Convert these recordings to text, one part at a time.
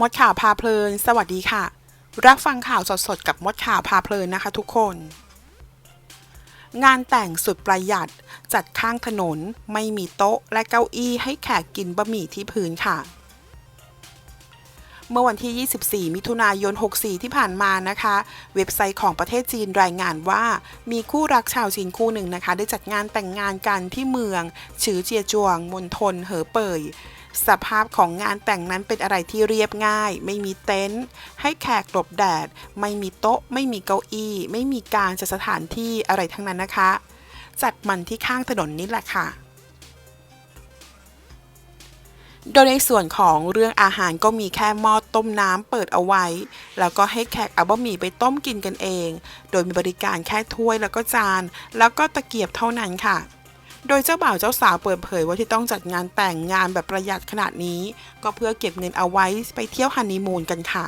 มดข่าวพาเพลิน สวัสดีค่ะ รับฟังข่าวสดๆ กับมดข่าวพาเพลินนะคะทุกคน งานแต่งสุดประหยัด จัดข้างถนน ไม่มีโต๊ะและเก้าอี้ให้แขกกินบะหมี่ที่พื้นค่ะ เมื่อวันที่ 24 มิถุนายน 64 ที่ผ่านมานะคะ เว็บไซต์ของประเทศจีนรายงานว่า มีคู่รักชาวจีนคู่หนึ่งนะคะ ได้จัดงานแต่งงานกันที่เมืองฉือเจียจวงมณฑลเหอเป่ย สภาพของงานแต่งนั้นเป็นอะไรที่เรียบง่าย ไม่มีเต็นท์ให้แขกหลบแดด ไม่มีโต๊ะ ไม่มีเก้าอี้ ไม่มีการจัดสถานที่อะไรทั้งนั้นนะคะ จัดมันที่ข้างถนนนี่แหละค่ะโดยในส่วนของเรื่องอาหารก็มีแค่หม้อต้มน้ำเปิดเอาไว้ แล้วก็ให้แขกเอาบะหมี่ไปต้มกินกันเอง โดยมีบริการแค่ถ้วยแล้วก็จาน แล้วก็ตะเกียบเท่านั้นค่ะ โดยเจ้าบ่าวเจ้าสาวเปิดเผยว่าที่ต้องจัดงานแต่งงานแบบประหยัดขนาดนี้ ก็เพื่อเก็บเงินเอาไว้ไปเที่ยวฮันนีมูนกันค่ะ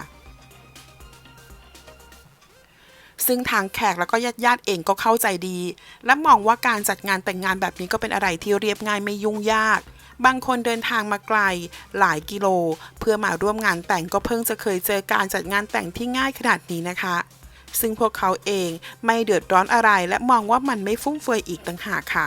ซึ่งทางแขกแล้วก็ญาติญาติๆเองก็เข้าใจดี และมองว่าการจัดงานแต่งงานแบบนี้ก็เป็นอะไรที่เรียบง่ายไม่ยุ่งยาก บางคนเดินทางมาไกล หลายกิโล เพื่อมาร่วมงานแต่งก็เพิ่งจะเคยเจอการจัดงานแต่งที่ง่ายขนาดนี้นะคะ ซึ่งพวกเขาเองไม่เดือดร้อนอะไรและมองว่ามันไม่ฟุ่มเฟือยอีกต่างหากค่ะ